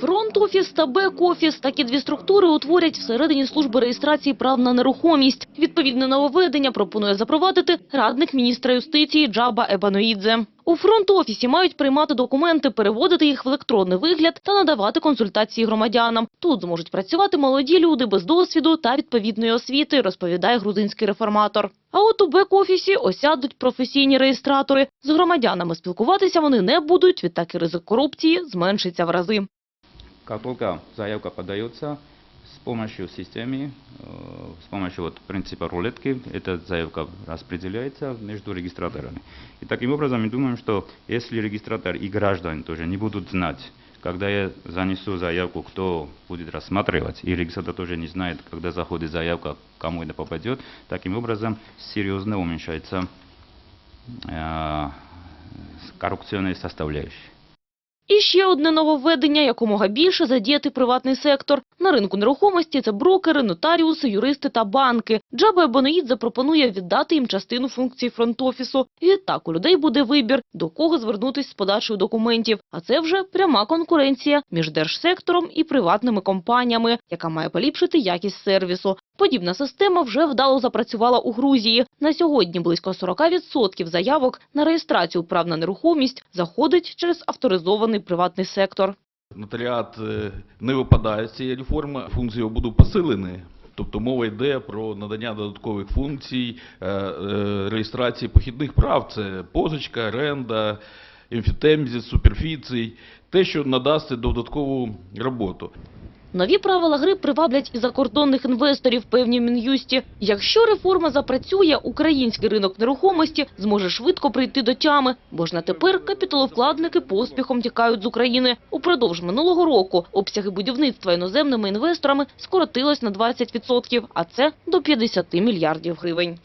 Фронт-офіс та бек-офіс – такі дві структури утворять всередині служби реєстрації прав на нерухомість. Відповідне нововведення пропонує запровадити радник міністра юстиції Джаба Ебаноїдзе. У фронт-офісі мають приймати документи, переводити їх в електронний вигляд та надавати консультації громадянам. Тут зможуть працювати молоді люди без досвіду та відповідної освіти, розповідає грузинський реформатор. А от у бек-офісі осядуть професійні реєстратори. З громадянами спілкуватися вони не будуть, відтак і ризик корупції зменшиться в рази. Как только заявка подается, с помощью системы, э, с помощью вот принципа рулетки, эта заявка распределяется между регистраторами. И таким образом мы думаем, что если регистратор и граждане тоже не будут знать, когда я занесу заявку, кто будет рассматривать, и регистратор тоже не знает, когда заходит заявка, кому это попадет, таким образом серьезно уменьшается э, коррупционная составляющая. І ще одне нововведення – якомога більше задіяти приватний сектор. На ринку нерухомості це брокери, нотаріуси, юристи та банки. Джаба Ебаноїд запропонує віддати їм частину функцій фронт-офісу. Відтак у людей буде вибір, до кого звернутись з подачею документів. А це вже пряма конкуренція між держсектором і приватними компаніями, яка має поліпшити якість сервісу. Подібна система вже вдало запрацювала у Грузії. На сьогодні близько 40% заявок на реєстрацію прав на нерухомість заходить через авторизований приватний сектор. Нотаріат е, не випадає з цієї реформи, функції будуть посилені. Тобто мова йде про надання додаткових функцій е, е, реєстрації похідних прав. Це позичка, оренда, емфітемзис, суперфіцій, те, що надасть додаткову роботу. Нові правила гри приваблять і закордонних інвесторів, певні Мін'юсті. Якщо реформа запрацює, український ринок нерухомості зможе швидко прийти до тями, бо ж на тепер капіталовкладники поспіхом тікають з України. Упродовж минулого року обсяги будівництва іноземними інвесторами скоротилось на 20%, а це до 50 мільярдів гривень.